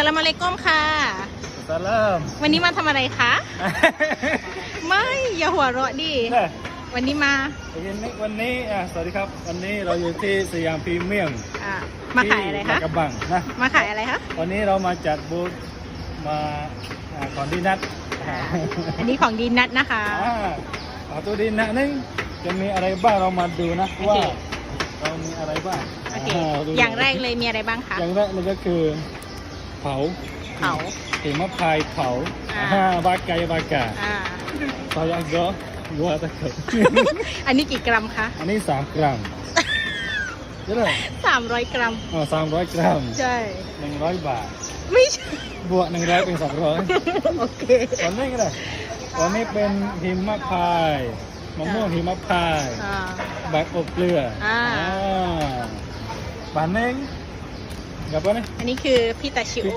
สลามอะลัยกุมค่ะ สลามวันนี้มาทำอะไรคะ ไม่อย่าหัวเราะดิเนี่ยวันนี้มาวันนี้วันนี้อะสวัสดีครับ วันนี้เราอยู่ที่สยามพรีเมียมอ่ามาขายอะไรที่คะลาดกระบังนะ มาขายอะไรคะ วันนี้เรามาจัดบูธมาอ่าก่อนที่นัดอ่าอันนี้ของดีนัทนะคะอ่าเอาตัวดีนะนึงจะมีอะไรบ้างเรามาดูนะโอเคว่าเรามีอะไรบ้างโอเคาดูอย่างแรกเลยมีอะไรบ้างคะ อย่างแรกเลยก็คือ เผาเผาหิมะพายเผาอ่าอ่าบากายบากาอ่า saya go dua takut อันนี้กี่กรัมคะ อันนี้สามกรัมใช่ไหม300กรัมอ๋อสามร้อยกรัม ใช่หนึ่งร้อยบาท ไม่ใช่ บวกหนึ่งร้อยเป็นสองร้อยโอเควันนี้ก็ได้วันนี้เป็นหิมะพายมะม่วงหิมะพายอ่าแบบอบเกลืออาปานเองกับอะไรอันนี้คือพิตาชิโอ